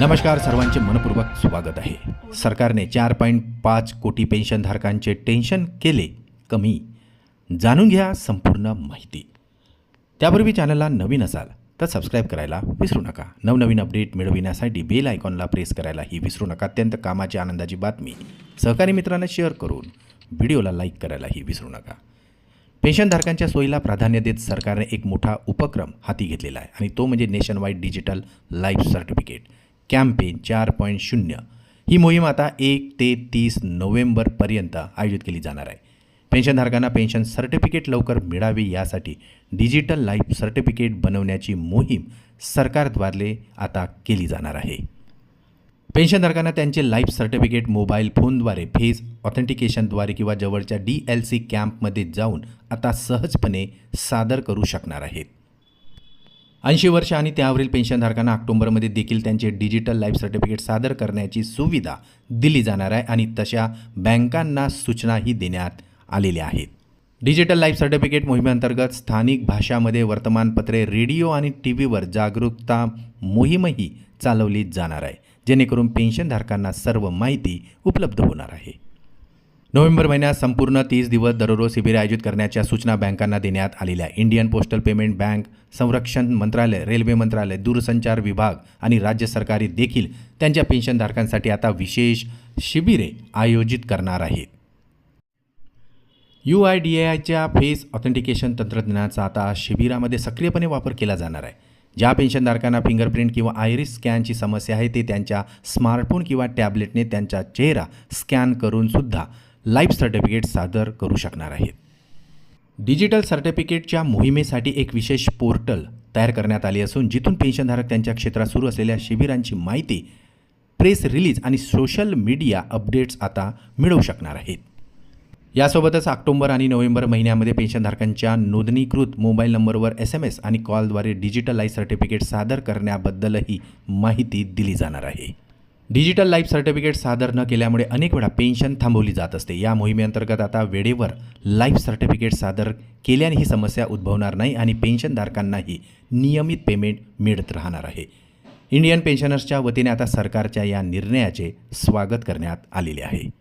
नमस्कार सर्वांचे मनपूर्वक स्वागत आहे. सरकारने चार पॉईंट पाच कोटी पेन्शनधारकांचे टेन्शन केले कमी. जाणून घ्या संपूर्ण माहिती. त्यापूर्वी चॅनलला नवीन असाल तर सबस्क्राईब करायला विसरू नका. नवनवीन अपडेट मिळविण्यासाठी बेल आयकॉनला प्रेस करायलाही विसरू नका. अत्यंत कामाची आनंदाची बातमी. सहकारी मित्रांना शेअर करून व्हिडिओला लाईक करायलाही विसरू नका. पेन्शनधारकांच्या सोयीला प्राधान्य देत सरकारने एक मोठा उपक्रम हाती घेतलेला आहे आणि तो म्हणजे nation wide digital life certificate. Campaign चार पॉईंट शून्य. ही मोहीम आता एक ते तीस नोव्हेंबरपर्यंत आयोजित केली जाणार आहे. पेन्शनधारकांना पेन्शन सर्टिफिकेट लवकर मिळावे यासाठी डिजिटल लाईफ सर्टिफिकेट बनवण्याची मोहीम सरकारद्वारे आता केली जाणार आहे. पेन्शनधारकांना त्यांचे लाईफ सर्टिफिकेट मोबाईल फोनद्वारे फेस ऑथेंटिकेशनद्वारे किंवा जवळच्या डी एल सी कॅम्पमध्ये जाऊन आता सहजपणे सादर करू शकणार आहेत. ऐंशी वर्ष आणि त्यावरील पेन्शनधारकांना ऑक्टोबरमध्ये देखील त्यांचे डिजिटल लाईफ सर्टिफिकेट सादर करण्याची सुविधा दिली जाणार आहे आणि तशा बँकांना सूचनाही देण्यात आलेल्या आहेत. डिजिटल लाईफ सर्टिफिकेट मोहिमेअंतर्गत स्थानिक भाषामध्ये वर्तमानपत्रे रेडिओ आणि टी व्हीवर जागरूकता मोहीमही चालवली जाणार आहे जेणेकरून पेन्शनधारकांना सर्व माहिती उपलब्ध होणार आहे. नोव्हेंबर महिन्यात संपूर्ण तीस दिवस दररोज शिबिरे आयोजित करण्याच्या सूचना बँकांना देण्यात आलेल्या इंडियन पोस्टल पेमेंट बँक संरक्षण मंत्रालय रेल्वे मंत्रालय दूरसंचार विभाग आणि राज्य सरकारी देखील त्यांच्या पेन्शनधारकांसाठी आता विशेष शिबिरे आयोजित करणार आहेत. यू आय डी ए आयच्या फेस ऑथेंटिकेशन तंत्रज्ञानाचा आता शिबिरामध्ये सक्रियपणे वापर केला जाणार आहे. ज्या पेन्शनधारकांना फिंगरप्रिंट किंवा आयरिस स्कॅनची समस्या आहे ते त्यांच्या स्मार्टफोन किंवा टॅबलेटने त्यांचा चेहरा स्कॅन करूनसुद्धा लाईफ सर्टिफिकेट सादर करू शकणार आहेत. डिजिटल सर्टिफिकेटच्या मोहिमेसाठी एक विशेष पोर्टल तयार करण्यात आली असून जिथून पेन्शनधारक त्यांच्या क्षेत्रात सुरू असलेल्या शिबिरांची माहिती प्रेस रिलीज आणि सोशल मीडिया अपडेट्स आता मिळवू शकणार आहेत. यासोबतच ऑक्टोबर आणि नोव्हेंबर महिन्यामध्ये पेन्शनधारकांच्या नोंदणीकृत मोबाईल नंबरवर एस एम एस आणि कॉलद्वारे डिजिटल लाईफ सर्टिफिकेट सादर करण्याबद्दलही माहिती दिली जाणार आहे. डिजिटल लाईफ सर्टिफिकेट सादर न केल्यामुळे अनेक वेळा पेन्शन थांबवली जात असते. या मोहिमेअंतर्गत आता वेळेवर लाईफ सर्टिफिकेट सादर केल्याने ही समस्या उद्भवणार नाही आणि पेन्शनधारकांनाही नियमित पेमेंट मिळत राहणार आहे. इंडियन पेन्शनर्सच्या वतीने आता सरकारच्या या निर्णयाचे स्वागत करण्यात आलेले आहे.